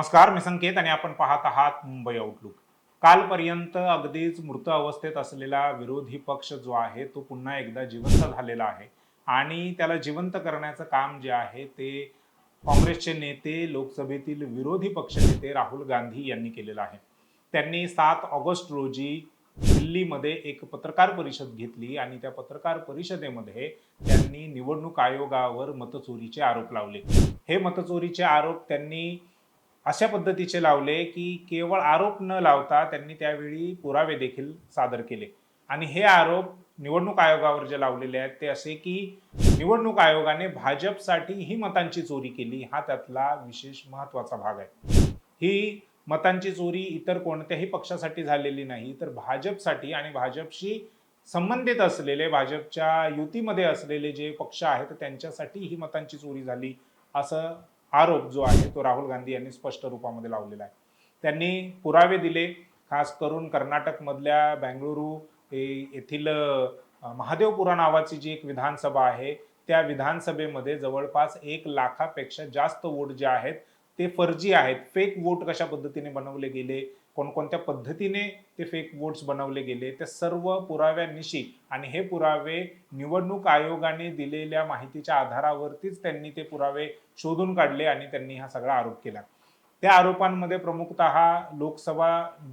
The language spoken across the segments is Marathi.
नमस्कार मी संकेत आणि आपण पाहत आहात मुंबई आउटलुक कालपर्यंत अगदीच मृत अवस्थेत असलेला विरोधी पक्ष जो आहे तो पुन्हा एकदा जिवंत झालेला आहे. आणि त्याला जिवंत करण्याचं काम जे आहे ते काँग्रेसचे नेते लोकसभेतील विरोधी पक्षनेते राहुल गांधी यांनी केलेलं आहे. त्यांनी सात ऑगस्ट रोजी दिल्लीमध्ये एक पत्रकार परिषद घेतली आणि त्या पत्रकार परिषदेमध्ये त्यांनी निवडणूक आयोगावर मतचोरीचे आरोप लावले. हे मतचोरीचे आरोप त्यांनी अशा पद्धतीचे लावले की केवळ आरोप न लावता त्यांनी त्यावेळी पुरावे देखील सादर केले. आणि हे आरोप निवडणूक आयोगावर जे लावलेले आहेत ते असे की निवडणूक आयोगाने भाजपसाठी ही मतांची चोरी केली हा त्यातला विशेष महत्त्वाचा भाग आहे. ही मतांची चोरी इतर कोणत्याही पक्षासाठी झालेली नाही तर भाजपसाठी आणि भाजपशी संबंधित असलेले भाजपच्या युतीमध्ये असलेले जे पक्ष आहेत त्यांच्यासाठी ही मतांची चोरी झाली असं आरोप जो आहे तो राहुल गांधी यांनी स्पष्ट रूपामध्ये लावलेला आहे. त्यांनी पुरावे दिले खास करून कर्नाटकमधल्या बँगळुरू येथील महादेवपुरा नावाची जी एक विधानसभा आहे त्या विधानसभेमध्ये जवळपास एक लाखापेक्षा जास्त वोट जे आहेत ते फर्जी आहेत. फेक वोट कशा पद्धतीने बनवले गेले? कोणकोणत्या पद्धतीने ते फेक वोट्स बनवले गेले त्या सर्व पुराव्यांनिशी आणि हे पुरावे निवडणूक आयोगाने दिलेल्या माहितीच्या आधारावरतीच त्यांनी ते पुरावे शोधून काढले आणि त्यांनी हा सगळा आरोप केला. त्या आरोपांमध्ये प्रमुखतः लोकसभा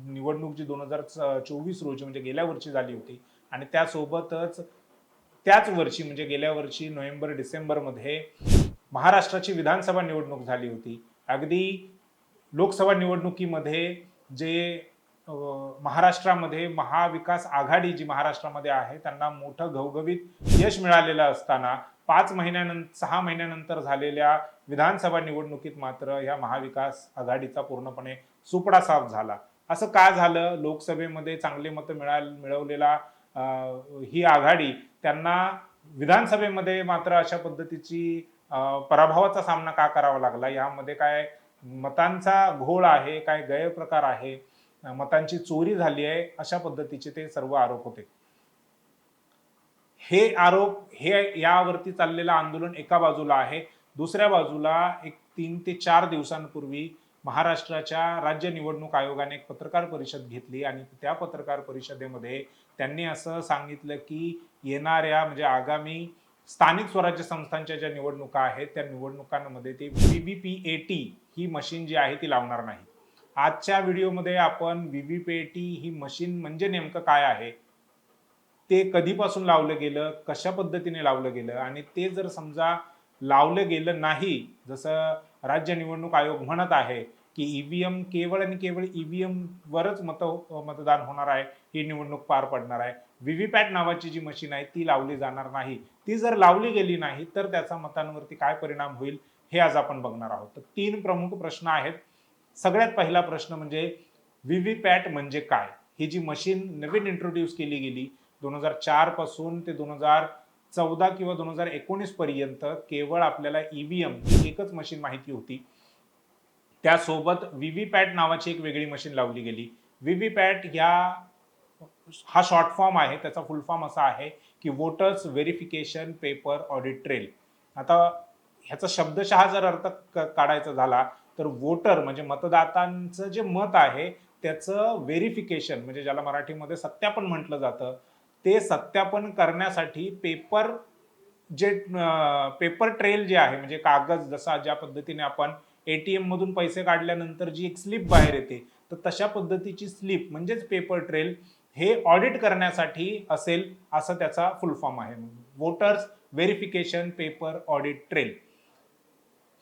निवडणूक जी दोन हजार चोवीस रोजी म्हणजे गेल्या वर्षी झाली होती आणि त्यासोबतच त्याच वर्षी म्हणजे गेल्या वर्षी नोव्हेंबर डिसेंबरमध्ये महाराष्ट्राची विधानसभा निवडणूक झाली होती. अगदी लोकसभा निवडणुकीमध्ये जे महाराष्ट्रामध्ये महाविकास आघाडी जी महाराष्ट्रामध्ये आहे त्यांना मोठं घवघवीत यश मिळालेलं असताना पाच महिन्यानंतर सहा महिन्यानंतर झालेल्या विधानसभा निवडणुकीत मात्र या महाविकास आघाडीचा पूर्णपणे सुपडा साफ झाला. असं का झालं? लोकसभेमध्ये चांगले मतं मिळा मिळवलेला ही आघाडी त्यांना विधानसभेमध्ये मात्र अशा पद्धतीची पराभवाचा सामना का करावा लागला? यामध्ये काय मतांचा घोळ आहे काय गैरप्रकार आहे मतांची चोरी झाली आहे अशा पद्धतीचे ते सर्व आरोप होते. हे आरोप हे यावरती चाललेलं आंदोलन एका बाजूला आहे दुसऱ्या बाजूला एक तीन ते चार दिवसांपूर्वी महाराष्ट्राच्या राज्य निवडणूक आयोगाने एक पत्रकार परिषद घेतली आणि त्या पत्रकार परिषदेमध्ये त्यांनी असं सांगितलं की येणाऱ्या म्हणजे आगामी स्थानिक स्वराज्य संस्थांच्या ज्या निवडणुका आहेत त्या निवडणुकांमध्ये ते टी ही मशीन जी आहे ती लावणार नाही. आजच्या व्हिडिओमध्ये आपण V B P A T he machine म्हणजे नेमकं काय आहे? ते कधीपासून लावलं गेलं कशा पद्धतीने लावलं गेलं आणि ते जर समजा लावलं गेलं नाही जसं राज्य निवडणूक आयोग म्हणत आहे की ई व्ही एम केवळ आणि केवळ ई व्ही एमवरच मत मतदान होणार आहे ही निवडणूक पार पडणार आहे. व्हीव्हीपॅट नावाची जी मशीन आहे ती लावली जाणार नाही. ती जर लावली गेली नाही तर त्याचा मतांवरती काय परिणाम होईल हे आज आपण बघणार आहोत. तर तीन प्रमुख प्रश्न आहेत. सगळ्यात पहिला प्रश्न म्हणजे व्हीव्हीपॅट म्हणजे काय? ही जी मशीन नवीन इंट्रोड्यूस केली गेली दोन हजार चारपासून ते दोन हजार चौदा किंवा दोन हजार एकोणीस पर्यंत केवळ आपल्याला ईव्हीएम ही एकच मशीन माहिती होती. त्यासोबत व्हीव्हीपॅट नावाची एक वेगळी मशीन लावली गेली. व्हीव्हीपॅट ह्या हा शॉर्ट फॉर्म आहे त्याचा फुल फॉर्म असा आहे की voters verification paper audit trail आता ह्याचा शब्दशः जर अर्थ काढायचा झाला तर वोटर म्हणजे मतदातांचं जे मत आहे त्याचं व्हेरिफिकेशन म्हणजे ज्याला मराठीमध्ये सत्यापन म्हटलं जातं ते सत्यापन करण्यासाठी पेपर जे पेपर ट्रेल जे आहे म्हणजे कागद जसा ज्या पद्धतीने आपण एटीएम मधून पैसे काढल्यानंतर जी एक स्लिप बाहेर येते तर तशा पद्धतीची स्लिप म्हणजेच पेपर ट्रेल हे ऑडिट करण्यासाठी असेल असं त्याचा फुल फॉर्म आहे. Voters verification paper audit trail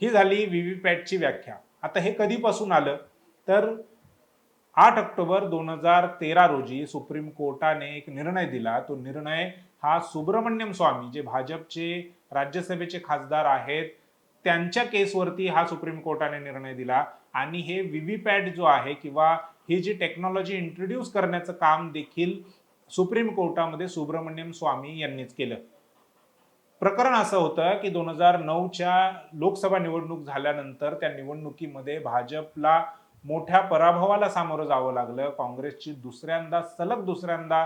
ही झाली व्हीव्हीपॅटची व्याख्या. आता हे कधीपासून आलं? तर आठ ऑक्टोबर दोन हजार तेरा रोजी सुप्रीम कोर्टाने एक निर्णय दिला. तो निर्णय हा सुब्रमण्यम स्वामी जे भाजपचे राज्यसभेचे खासदार आहेत त्यांच्या केसवरती हा सुप्रीम कोर्टाने निर्णय दिला. आणि हे व्हीव्हीपॅट जो आहे किंवा ही जी टेक्नॉलॉजी इंट्रोड्यूस करण्याचं काम देखील सुप्रीम कोर्टामध्ये सुब्रमण्यम स्वामी यांनीच केलं. प्रकरण असं होतं की दोन हजार नऊच्या लोकसभा निवडणूक झाल्यानंतर त्या निवडणुकीमध्ये भाजपला मोठ्या पराभवाला सामोरं जावं लागलं. काँग्रेसची दुसऱ्यांदा सलग दुसऱ्यांदा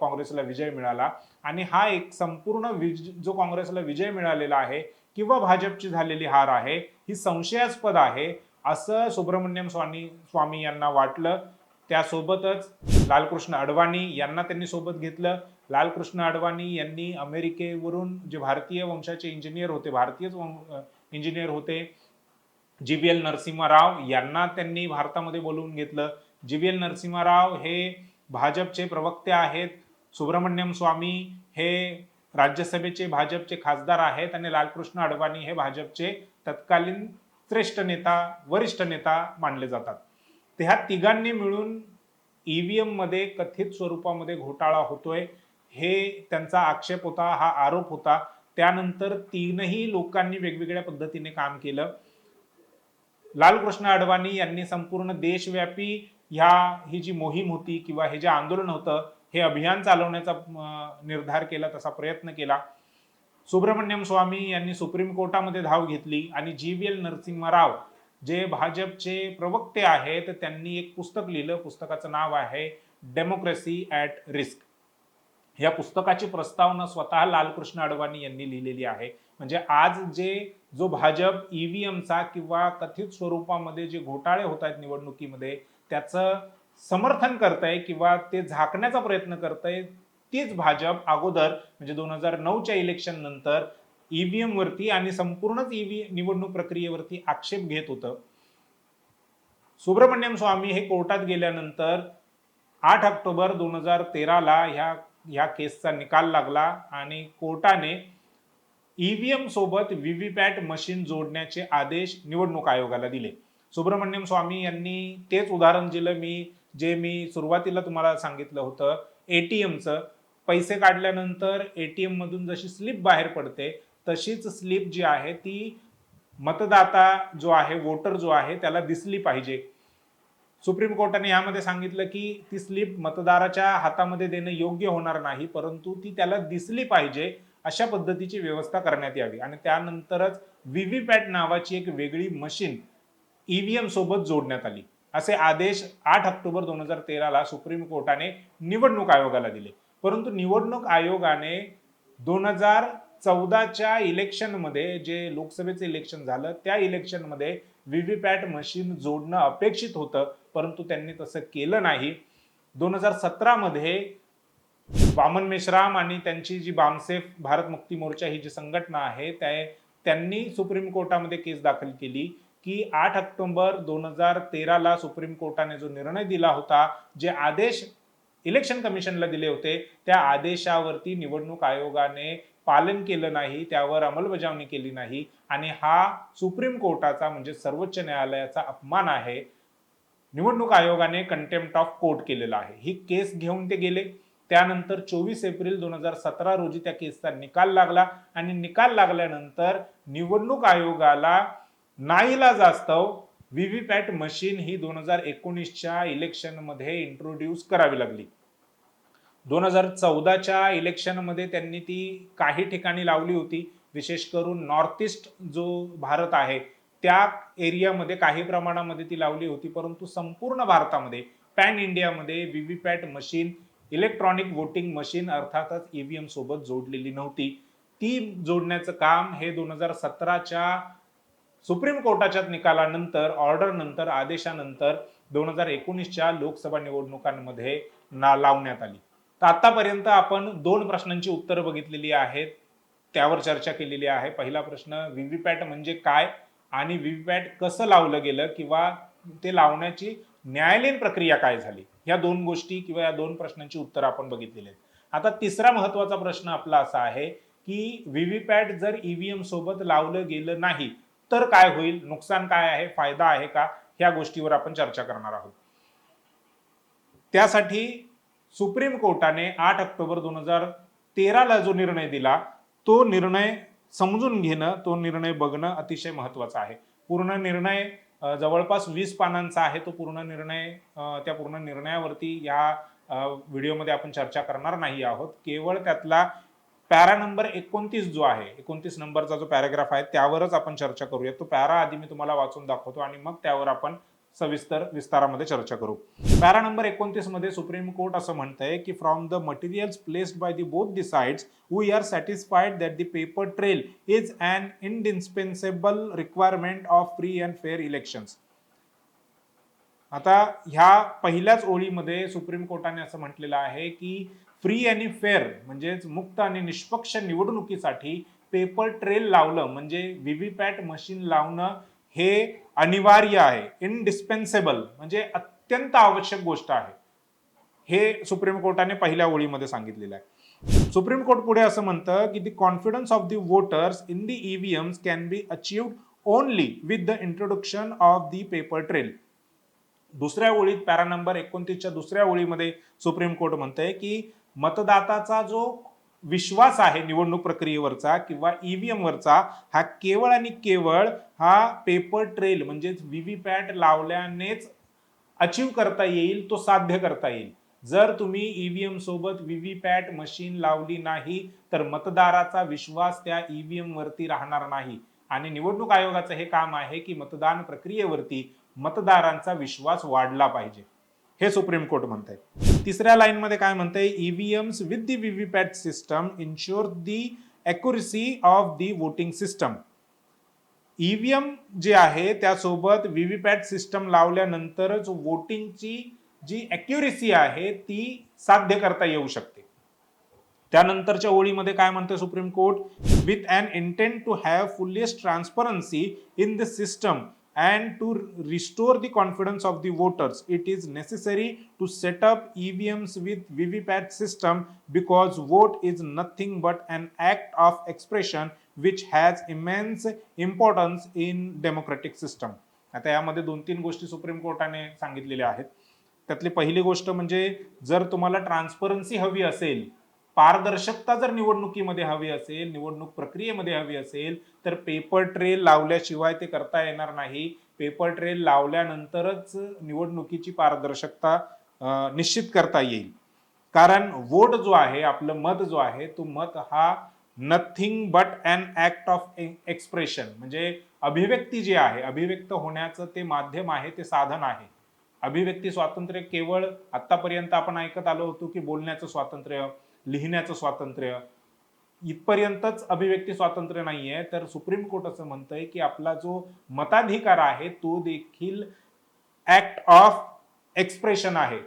काँग्रेसला विजय मिळाला. आणि हा एक संपूर्ण विज जो काँग्रेसला विजय मिळालेला आहे किंवा भाजपची झालेली हार आहे ही संशयास्पद आहे. असं सुब्रमण्यम स्वामी स्वामी यांना वाटलं. त्यासोबतच लालकृष्ण अडवाणी यांना त्यांनी सोबत घेतलं. लालकृष्ण अडवाणी यांनी अमेरिकेवरून जे भारतीय वंशाचे इंजिनियर होते भारतीयच इंजिनियर होते जी बी एल नरसिंहराव यांना त्यांनी भारतामध्ये बोलवून घेतलं. जी बी एल नरसिंहराव हे भाजपचे प्रवक्ते आहेत. सुब्रमण्यम स्वामी हे राज्यसभेचे भाजपचे खासदार आहेत आणि लालकृष्ण अडवाणी हे भाजपचे तत्कालीन श्रेष्ठ नेता वरिष्ठ नेता मानले जातात. तर ह्या तिघांनी मिळून ईव्हीएममध्ये कथित स्वरूपामध्ये घोटाळा होतोय. हे त्यांचा आक्षेप होता हा आरोप होता. त्यानंतर तीनही लोकांनी वेगवेगळ्या पद्धतीने काम केलं. लालकृष्ण अडवाणी यांनी संपूर्ण देशव्यापी ह्या ही जी मोहीम होती किंवा हे जे आंदोलन होतं हे अभियान चालवण्याचा निर्धार केला तसा प्रयत्न केला. सुब्रमण्यम स्वामी यांनी सुप्रीम कोर्टामध्ये धाव घेतली आणि G V L Narasimha Rao जे भाजपचे प्रवक्ते आहेत त्यांनी एक पुस्तक लिहिलं. पुस्तकाचं नाव आहे डेमोक्रेसी ॲट रिस्क या पुस्तकाची प्रस्तावना स्वतः लालकृष्ण अडवाणी यांनी लिहिलेली आहे. म्हणजे आज जे जो भाजप ईव्हीएमचा किंवा कथित स्वरूपामध्ये जे घोटाळे होत आहेत निवडणुकीमध्ये त्याचं समर्थन करतंय किंवा ते झाकण्याचा प्रयत्न करतंय तीच भाजप अगोदर म्हणजे दोन हजार नऊच्या इलेक्शन नंतर ईव्हीएम वरती आणि संपूर्णच ईव्ही निवडणूक प्रक्रियेवरती आक्षेप घेत होतं. सुब्रमण्यम स्वामी हे कोर्टात गेल्यानंतर आठ ऑक्टोबर दोन हजार तेराला ह्या ह्या केसचा निकाल लागला आणि कोर्टाने ईव्हीएम सोबत व्हीव्हीपॅट मशीन जोडण्याचे आदेश निवडणूक आयोगाला दिले. सुब्रमण्यम स्वामी यांनी तेच उदाहरण दिलं मी जे मी सुरुवातीला तुम्हाला सांगितलं होतं. एटीएमचं पैसे काढल्यानंतर एटीएम मधून जशी स्लिप बाहेर पडते तशीच स्लिप जी आहे ती मतदाता जो आहे वोटर जो आहे त्याला दिसली पाहिजे. सुप्रीम कोर्टाने यामध्ये सांगितलं की ती स्लिप मतदाराच्या हातामध्ये देणं योग्य होणार नाही परंतु ती त्याला दिसली पाहिजे अशा पद्धतीची व्यवस्था करण्यात यावी. आणि त्यानंतरच व्हीव्हीपॅट नावाची एक वेगळी मशीन ईव्हीएम सोबत जोडण्यात आली. असे आदेश आठ ऑक्टोबर दोन हजार तेराला सुप्रीम कोर्टाने निवडणूक आयोगाला दिले. परंतु निवडणूक आयोगाने दोन हजार चौदाच्या इलेक्शनमध्ये जे लोकसभेचं इलेक्शन झालं त्या इलेक्शनमध्ये व्हीव्हीपॅट मशीन जोडणं अपेक्षित होतं परंतु त्यांनी तसं केलं नाही. दोन हजार सतरामध्ये वामन मेश्राम आणि त्यांची जी बामसेफ भारत मुक्ती मोर्चा ही जी संघटना आहे त्या त्यांनी सुप्रीम कोर्टामध्ये केस दाखल केली की आठ ऑक्टोबर दोन हजार तेराला सुप्रीम कोर्टाने जो निर्णय दिला होता जे आदेश इलेक्शन कमिशनला दिले होते. त्या आदेशावरती निवडणूक आयोगाने पालन केलं नाही त्यावर अंमलबजावणी केली नाही आणि हा सुप्रीम कोर्टाचा म्हणजे सर्वोच्च न्यायालयाचा अपमान आहे. निवडणूक आयोगाने कंटेम्प्ट ऑफ कोर्ट केलेला आहे. ही केस घेऊन ते गेले. त्यानंतर चोवीस एप्रिल दोन हजार सतरा रोजी त्या केसचा निकाल लागला आणि निकाल लागल्यानंतर निवडणूक आयोगाला नाईला जास्तव व्हीव्हीपॅट मशीन ही दोन हजार एकोणीसच्या इलेक्शनमध्ये इंट्रोड्यूस करावी लागली. दोन हजार चौदाच्या इलेक्शनमध्ये त्यांनी ती काही ठिकाणी लावली होती. विशेष करून नॉर्थ ईस्ट जो भारत आहे त्या एरियामध्ये काही प्रमाणामध्ये ती लावली होती. परंतु संपूर्ण भारतामध्ये पॅन इंडियामध्ये V VVPAT machine electronic voting machine अर्थातच ईव्हीएम सोबत जोडलेली नव्हती. ती जोडण्याचं काम हे दोन हजार सतराच्या सुप्रीम कोर्टाच्या निकालानंतर ऑर्डरनंतर आदेशानंतर दोन हजार एकोणीसच्या लोकसभा निवडणुकांमध्ये ना लावण्यात आली. तर आतापर्यंत आपण दोन प्रश्नांची उत्तरं बघितलेली आहेत त्यावर चर्चा केलेली आहे. पहिला प्रश्न व्हीव्हीपॅट म्हणजे काय आणि व्हीव्हीपॅट कसं लावलं गेलं किंवा ते लावण्याची न्यायालयीन प्रक्रिया काय झाली? ह्या दोन गोष्टी किंवा या दोन प्रश्नांची उत्तरं आपण बघितलेली आहेत. आता तिसरा महत्त्वाचा प्रश्न आपला असा आहे की व्हीव्हीपॅट जर ईव्हीएम सोबत लावलं गेलं नाही तर काय होईल? नुकसान काय आहे? फायदा आहे का? ह्या गोष्टीवर आपण चर्चा करणार आहोत. त्यासाठी सुप्रीम कोर्टाने आठ ऑक्टोबर दोन हजार तेराला जो निर्णय दिला तो निर्णय समजून घेणं तो निर्णय बघणं अतिशय महत्वाचं आहे. पूर्ण निर्णय जवळपास वीस पानांचा आहे. तो पूर्ण निर्णय त्या पूर्ण निर्णयावरती या व्हिडिओमध्ये आपण चर्चा करणार नाही आहोत. केवळ त्यातला पॅरा नंबर एकोणतीस जो आहे एकोणतीस नंबरचा जो पॅराग्राफ आहे त्यावरच आपण चर्चा करूया तो पॅरा आधी मी तुम्हाला वाचून दाखवतो आणि मग त्यावर आपण सविस्तर विस्तारामध्ये चर्चा करू. पॅरा नंबर एकोणतीसमध्ये सुप्रीम कोर्ट असं म्हणतंय की from the materials placed by the both the sides we are satisfied that the paper trail is an indispensable requirement of free and fair elections आता ह्या पहिल्याच ओळीमध्ये सुप्रीम कोर्टाने असं म्हटलेलं आहे की फ्री आणि फेअर म्हणजेच मुक्त आणि निष्पक्ष निवडणुकीसाठी पेपर ट्रेल लावलं म्हणजे व्ही वी पॅट मशीन लावणं हे अनिवार्य आहे इनडिस्पेन्सेबल म्हणजे अत्यंत आवश्यक गोष्ट आहे. हे सुप्रीम कोर्टाने पहिल्या ओळीमध्ये सांगितलेलं आहे. सुप्रीम कोर्ट पुढे असं म्हणतं की the confidence of the voters in the EVMs can be achieved only with the introduction of the paper trail दुसऱ्या ओळीत पॅरा नंबर एकोणतीसच्या दुसऱ्या ओळीमध्ये सुप्रीम कोर्ट म्हणतंय की मतदाताचा जो विश्वास आहे निवडणूक प्रक्रियेवरचा किंवा ईव्हीएम वरचा हा केवळ आणि केवळ हा पेपर ट्रेल म्हणजेच व्हीव्हीपॅट लावल्यानेच अचीव करता येईल तो साध्य करता येईल. जर तुम्ही ईव्हीएम सोबत व्हीव्हीपॅट मशीन लावली नाही तर मतदाराचा विश्वास त्या ईव्हीएम वरती राहणार नाही. आणि निवडणूक आयोगाचं हे काम आहे की मतदान प्रक्रियेवरती मतदारांचा विश्वास वाढला पाहिजे. हे सुप्रीम कोर्ट म्हणत आहे तिसऱ्या लाईनमध्ये काय म्हणतंय? EVMs with the VVPAT system ensure the accuracy of the voting system EVM जे आहे त्यासोबत व्हीव्हीपॅट सिस्टम लावल्यानंतरच वोटिंगची जी अॅक्युरेसी आहे ती साध्य करता येऊ शकते. त्यानंतरच्या ओळीमध्ये काय म्हणते supreme court with an intent to have fullest transparency in the system and to restore the confidence of the voters it is necessary to set up EVMs with VVPAT system because vote is nothing but an act of expression which has immense importance in democratic system आता यामध्ये दोन तीन गोष्टी सुप्रीम कोर्टाने सांगितलेल्या आहेत त्यातली पहिली गोष्ट म्हणजे जर तुम्हाला ट्रान्सपरन्सी हवी असेल पारदर्शकता जर निवडणुकीमध्ये हवी असेल निवडणूक प्रक्रियेमध्ये हवी असेल तर पेपर ट्रेल लावल्याशिवाय ते करता येणार नाही. पेपर ट्रेल लावल्यानंतरच निवडणुकीची पारदर्शकता निश्चित करता येईल. कारण वोट जो आहे आपलं मत जो आहे तो मत हा nothing but an act of expression म्हणजे अभिव्यक्ती जी आहे अभिव्यक्त होण्याचं ते माध्यम आहे ते साधन आहे. अभिव्यक्ती स्वातंत्र्य केवळ आतापर्यंत आपण ऐकत आलो होतो की बोलण्याचं स्वातंत्र्य लिहिण्याचं स्वातंत्र्य. इथपर्यंतच अभिव्यक्ती स्वातंत्र्य नाहीये. तर सुप्रीम कोर्ट असं म्हणतंय की आपला जो मताधिकार आहे तो देखील ऍक्ट ऑफ एक्सप्रेशन आहे.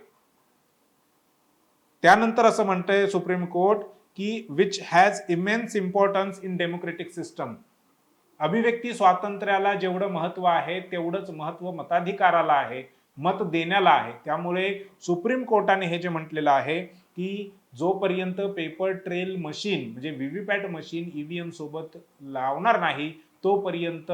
त्यानंतर असं म्हणतंय सुप्रीम कोर्ट की which has immense importance in democratic system अभिव्यक्ती स्वातंत्र्याला जेवढं महत्त्व आहे तेवढंच महत्त्व मताधिकाराला आहे मत देण्याला आहे. त्यामुळे सुप्रीम कोर्टाने हे जे म्हटलेलं आहे की जोपर्यंत पेपर ट्रेल मशीन म्हणजे व्हीव्हीपॅट मशीन ईव्हीएम सोबत लावणार नाही तोपर्यंत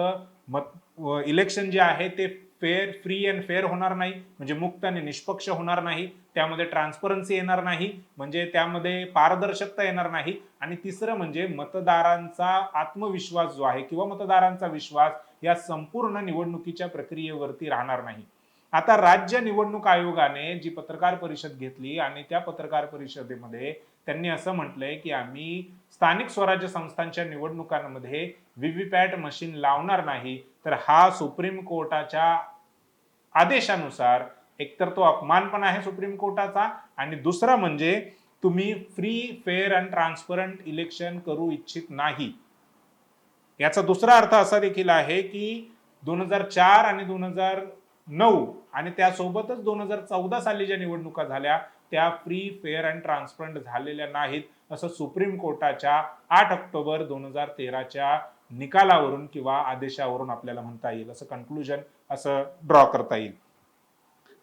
मत इलेक्शन जे आहे ते फेअर फ्री अँड फेअर होणार नाही. म्हणजे मुक्त आणि निष्पक्ष होणार नाही. त्यामध्ये ट्रान्सपरन्सी येणार नाही. म्हणजे त्यामध्ये पारदर्शकता येणार नाही. आणि तिसरं म्हणजे मतदारांचा आत्मविश्वास जो आहे किंवा मतदारांचा विश्वास या संपूर्ण निवडणुकीच्या प्रक्रियेवरती राहणार नाही. आता राज्य निवडणूक आयोगाने जी पत्रकार परिषद घेतली आणि त्या पत्रकार परिषदेमध्ये त्यांनी असं म्हटलंय की आम्ही स्थानिक स्वराज्य संस्थांच्या निवडणुकांमध्ये व्हीव्हीपॅट मशीन लावणार नाही तर हा सुप्रीम कोर्टाच्या आदेशानुसार एकतर तो अपमान पण आहे सुप्रीम कोर्टाचा आणि दुसरा म्हणजे तुम्ही free fair and transparent election करू इच्छित नाही. याचा दुसरा अर्थ असा देखील आहे की दोन हजार चार आणि दोन हजार नऊ आणि त्यासोबतच दोन हजार चौदा साली ज्या निवडणुका झाल्या त्या फ्री फेअर अँड ट्रान्सपरंट झालेल्या नाहीत असं सुप्रीम कोर्टाच्या आठ ऑक्टोबर दोन हजार तेराच्या निकालावरून किंवा आदेशावरून आपल्याला म्हणता येईल असं कन्क्लुजन असं ड्रॉ करता येईल.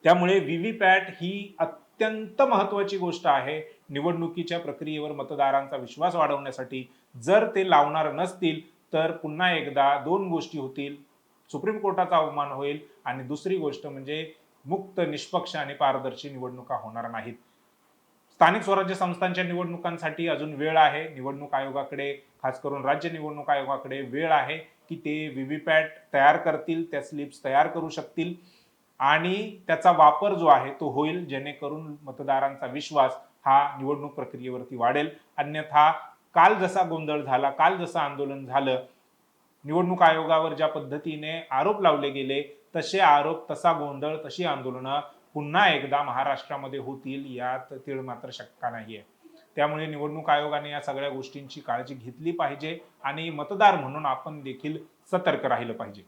त्यामुळे व्हीव्हीपॅट ही अत्यंत महत्वाची गोष्ट आहे निवडणुकीच्या प्रक्रियेवर मतदारांचा विश्वास वाढवण्यासाठी. जर ते लावणार नसतील तर पुन्हा एकदा दोन गोष्टी होतील. सुप्रीम कोर्टाचा अवमान होईल आणि दुसरी गोष्ट म्हणजे मुक्त निष्पक्ष आणि पारदर्शी निवडणुका होणार नाहीत. स्थानिक स्वराज्य संस्थांच्या निवडणुकांसाठी अजून वेळ आहे. निवडणूक आयोगाकडे खास करून राज्य निवडणूक आयोगाकडे वेळ आहे की ते व्हीव्हीपॅट तयार करतील त्या स्लिप्स तयार करू शकतील आणि त्याचा वापर जो आहे तो होईल जेणेकरून मतदारांचा विश्वास हा निवडणूक प्रक्रियेवरती वाढेल. अन्यथा काल जसा गोंधळ झाला काल जसं आंदोलन झालं निवडणूक आयोगावर ज्या पद्धतीने आरोप लावले गेले तसे आरोप तसा गोंधळ तशी आंदोलनं पुन्हा एकदा महाराष्ट्रामध्ये होतील यात तीळ मात्र शक्का नाहीये. त्यामुळे निवडणूक आयोगाने या सगळ्या गोष्टींची काळजी घेतली पाहिजे आणि मतदार म्हणून आपण देखील सतर्क राहिलं पाहिजे.